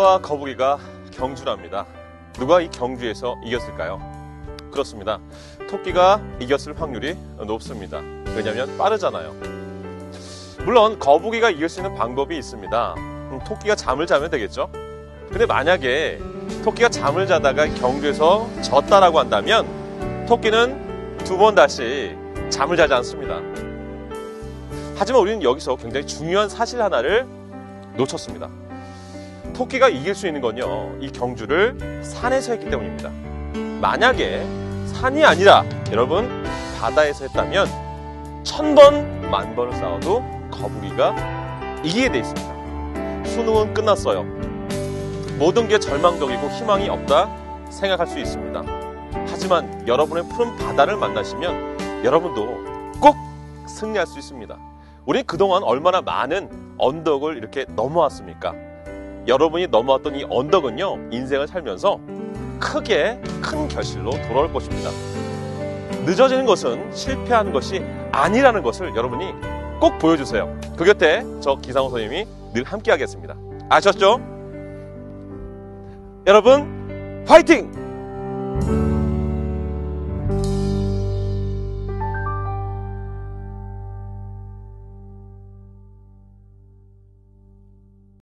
토끼와 거북이가 경주를 합니다. 누가 이 경주에서 이겼을까요? 그렇습니다. 토끼가 이겼을 확률이 높습니다. 왜냐하면 빠르잖아요. 물론 거북이가 이길 수 있는 방법이 있습니다. 음, 토끼가 잠을 자면 되겠죠? 근데 만약에 토끼가 잠을 자다가 경주에서 졌다라고 한다면 토끼는 두 번 다시 잠을 자지 않습니다. 하지만 우리는 여기서 굉장히 중요한 사실 하나를 놓쳤습니다. 토끼가 이길 수 있는 건요, 이 경주를 산에서 했기 때문입니다. 만약에 산이 아니라 여러분 바다에서 했다면 천 번, 만 번을 싸워도 거북이가 이기게 돼 있습니다. 수능은 끝났어요. 모든 게 절망적이고 희망이 없다 생각할 수 있습니다. 하지만 여러분의 푸른 바다를 만나시면 여러분도 꼭 승리할 수 있습니다. 우리 그동안 얼마나 많은 언덕을 이렇게 넘어왔습니까? 여러분이 넘어왔던 이 언덕은요, 인생을 살면서 크게 큰 결실로 돌아올 것입니다. 늦어지는 것은 실패하는 것이 아니라는 것을 여러분이 꼭 보여주세요. 그 곁에 저 기상호 선생님이 늘 함께 하겠습니다. 아셨죠? 여러분, 화이팅!